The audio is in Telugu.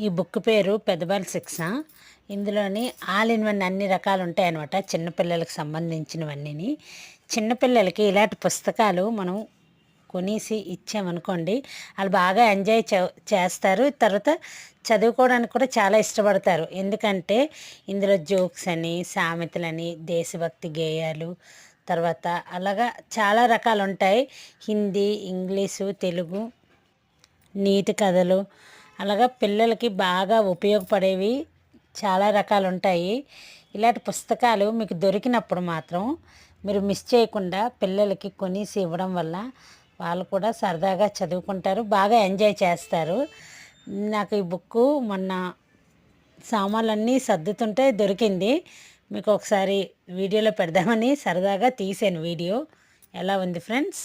ఈ బుక్ పేరు పెద్దబాల్ శిక్ష. ఇందులోని ఆల్ ఇన్ వన్ అన్ని రకాలు ఉంటాయన్నమాట చిన్నపిల్లలకు సంబంధించినవన్నీ చిన్నపిల్లలకి ఇలాంటి పుస్తకాలు మనం కొనేసి ఇచ్చామనుకోండి వాళ్ళు బాగా ఎంజాయ్ చే- చేస్తారు. తర్వాత చదువుకోవడానికి కూడా చాలా ఇష్టపడతారు. ఎందుకంటే ఇందులో జోక్స్ అని సామెతలని దేశభక్తి గేయాలు తర్వాత అలాగా చాలా రకాలు ఉంటాయి హిందీ ఇంగ్లీషు తెలుగు నీతి కథలు అలాగా పిల్లలకి బాగా ఉపయోగపడేవి చాలా రకాలు ఉంటాయి ఇలాంటి పుస్తకాలు మీకు దొరికినప్పుడు మాత్రం మీరు మిస్ చేయకుండా పిల్లలకి కొనేసి ఇవ్వడం వల్ల వాళ్ళు కూడా సరదాగా చదువుకుంటారు బాగా ఎంజాయ్ చేస్తారు. నాకు ఈ బుక్ మొన్న సామాన్లన్నీ సర్దుతుంటే దొరికింది. మీకు ఒకసారి వీడియోలో పెడదామని సరదాగా తీసాను వీడియో. ఎలా ఉంది ఫ్రెండ్స్?